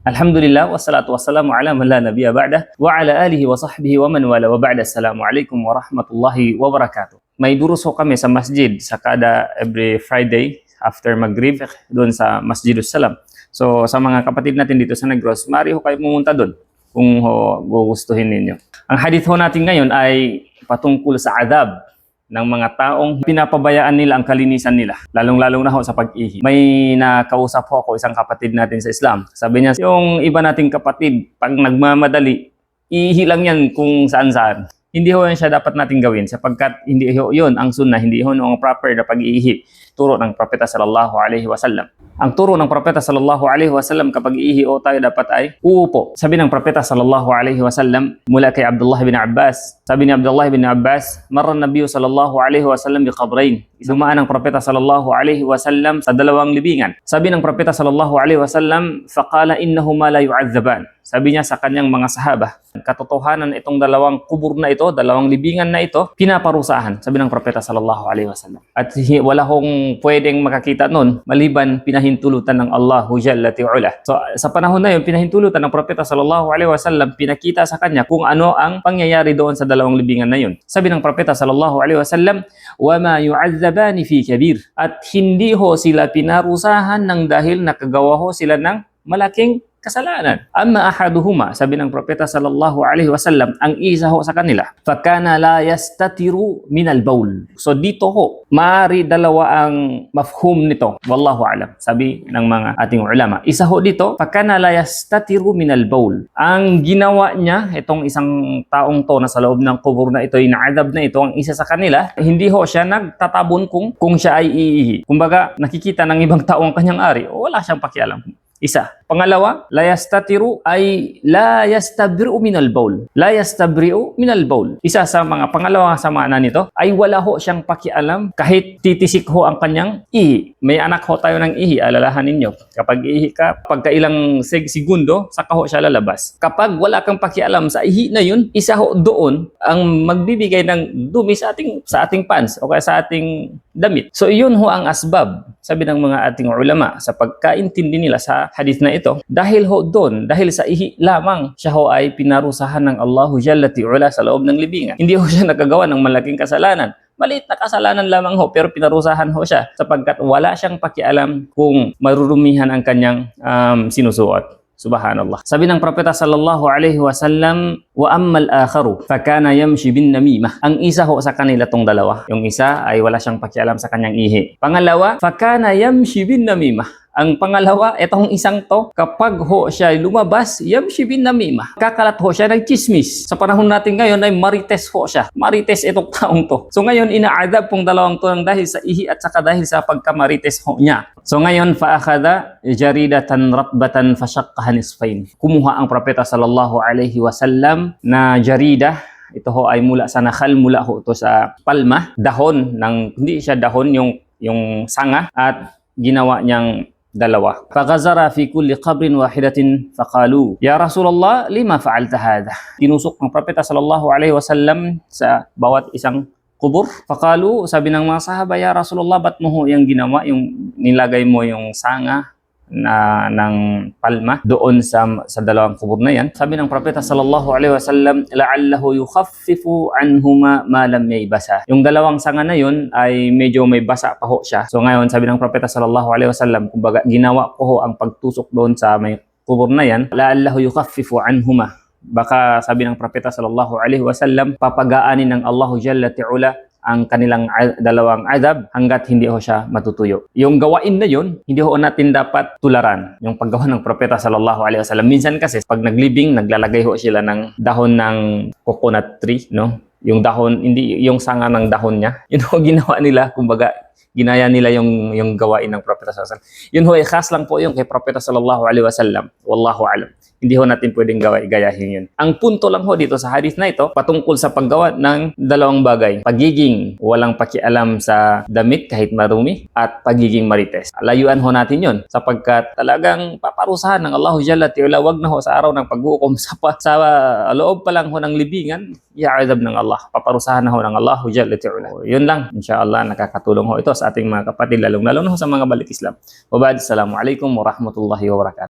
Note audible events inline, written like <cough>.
Alhamdulillah, wassalatu wassalamu ala man la nabiyya ba'da wa ala alihi wa sahbihi wa man wala wa ba'da. Assalamu alaikum wa rahmatullahi wa barakatuh. May durus ho kami sa masjid sa kada every Friday after Maghrib doon sa Masjidus Salam. So sa mga kapatid natin dito sa Negros, mari ho kayo pumunta doon kung ho gugustuhin ninyo. Ang hadith ho natin ngayon ay patungkol sa adab ng mga taong pinapabayaan nila ang kalinisan nila, lalong-lalong na ho sa pag-ihi. May nakausap ho ako isang kapatid natin sa Islam. Sabi niya, yung iba nating kapatid, pag nagmamadali, ihi lang yan kung saan-saan. Hindi ho yan siya dapat natin gawin sapagkat hindi ho yun ang sunnah, hindi ho yung proper na pag-ihi. Turo ng Propeta sallallahu alaihi wasallam. Ang turo ng Propeta sallallahu alaihi wasallam kapag iihi o tayo dapat ay uupo. Sabi ng Propeta sallallahu alaihi wasallam mula kay Abdullah bin Abbas. Sabi ni Abdullah bin Abbas, "Marra an-nabiy sallallahu alaihi wasallam bi qabrayn." Dumaan ang Propeta sallallahu alaihi wasallam sa dalawang libingan. Sabi ng Propeta sallallahu alaihi wasallam, "Faqala innahuma la yu'adzaban." Sabi niya sa kanyang mga sahaba, katotohanan itong dalawang kubur na ito, dalawang libingan na ito, pinaparusahan, sabi ng Propeta sallallahu alaihi wasallam. At wala hong pwedeng makakita nun maliban pinahintulutan ng Allah Jalla Ula. So sa panahon na yun, pinahintulutan ng Propeta sallallahu alaihi wasallam, pinakita sa kanya kung ano ang pangyayari doon sa dalawang libingan na yun. Sabi ng Propeta sallallahu alaihi wasallam, "Wa ma yu'adzabani fi kabir." At hindi ho sila pinarusahan ng dahil nakagawa ho sila ng malaking kasalanan. Amma ahaduhuma, sabi ng propeta sallallahu alaihi wasallam, ang isa ho sa kanila, fakana la yastatiru min al-bawl. So dito ho, maari dalawa ang mafhum nito. Wallahu alam, sabi ng mga ating ulama. Isa ho dito, fakana la yastatiru min al-bawl. Ang ginawa niya, itong isang taong to na sa loob ng kubur na ito, inaadab na ito, ang isa sa kanila, hindi ho siya nagtatabon kung, kung siya ay iihi. Kumbaga, nakikita ng ibang tao ang kanyang ari, wala siyang pakialam. Isa. Pangalawa, la yastatiru ay la yastabri'u minal bawl. La yastabri'u minal bawl. Isa sa mga pangalawa sa mana nito ay wala ho siyang pakialam kahit titisik ho ang kanyang ihi. May anak ho tayo ng ihi, alalahan ninyo. Kapag ihi ka, pagkailang seg segundo, saka ho siya lalabas. Kapag wala kang pakialam sa ihi na yun, isa ho doon ang magbibigay ng dumi sa ating sa ating pants o kaya sa ating damit. So iyon ho ang asbab, sabi ng mga ating ulama sa pagkaintindi nila sa hadith na ito. Dahil ho doon, dahil sa ihi lamang, siya ho ay pinarusahan ng Allahu Jalla Ti'ula sa loob ng libingan. Hindi ho siya <laughs> nagagawa ng malaking kasalanan. Maliit na kasalanan lamang ho, pero pinarusahan ho siya sapagkat wala siyang pakialam kung marurumihan ang kanyang um, sinusuot. Subhanallah. Sabi ng Propeta sallallahu alaihi wasallam, wa ammal akharu fakana yamshi bin namimah. Ang isa ho sa kanila tong dalawa. Yung isa ay wala siyang pakialam sa kanyang ihi. Pangalawa, fakana yamshi bin namimah. Ang pangalawa, itong isang to, kapag ho siya lumabas, yamshi bin namimah. Kakalat ho siya ng chismis. Sa panahon natin ngayon ay marites ho siya. Marites itong <laughs> taong to. So ngayon, inaadab pong dalawang to ng dahil sa ihi at saka dahil sa pagkamarites ho niya. So ngayon, faakhada jaridatan ratbatan fashaqqaha nisfain. Kumuha ang propeta sallallahu alaihi wasallam na jarida ito ho ay mula sa nakal, mula ho ito sa palma, dahon ng hindi siya dahon yung yung sanga at ginawa niyang dalawa. Fagazara fi kulli qabrin wahidatin faqalu, Ya Rasulullah, lima fa'alta hadha? Tinusok ng propeta sallallahu alaihi wasallam sa bawat isang kubur. Faqalu, sabi ng mga sahaba, Ya Rasulullah, ba't mo yung ginawa, yung nilagay mo yung sanga na ng palma doon sa sa dalawang kubur na yan. Sabi ng propeta sallallahu alaihi wasallam, la'allahu yukhaffifu anhuma ma lam yaybasa. Yung dalawang sanga na yun ay medyo may basa pa ho siya. So ngayon sabi ng propeta sallallahu alaihi wasallam, kumbaga ginawa ko ho ang pagtusok doon sa may kubur na yan, la'allahu yukhaffifu anhuma. Baka sabi ng propeta sallallahu alaihi wasallam, papagaanin ng Allahu Jalla Ti'ula ang kanilang dalawang adab hanggat hindi ho siya matutuyo. Yung gawain na yun, hindi ho natin dapat tularan. Yung paggawa ng propeta sallallahu alaihi wasallam. Minsan kasi pag naglibing, naglalagay ho sila ng dahon ng coconut tree, no? Yung dahon, hindi yung sanga ng dahon niya. <laughs> Yun ho ginawa nila, kumbaga ginaya nila yung yung gawain ng propeta sallallahu alaihi wasallam. Yun ho ay khas lang po yung kay propeta sallallahu alaihi wasallam. Wallahu alam. Hindi ho natin pwedeng gawa, gayahin yun. Ang punto lang ho dito sa hadith na ito, patungkol sa paggawa ng dalawang bagay. Pagiging walang pakialam sa damit kahit marumi at pagiging marites. Layuan ho natin yun sapagkat talagang paparusahan ng Allahu Jalla Ti'ala wag na ho sa araw ng pag-uukom <laughs> sa, pa, sa uh, loob pa lang ho ng libingan, iaadab ng Allah. Paparusahan na ho ng Allahu Jalla Ti'ala. Yun lang. Inshallah, nakakatulong ho ito sa ating mga kapatid, lalong-lalo na ho sa mga balik Islam. Wabad, Assalamualaikum warahmatullahi wabarakatuh.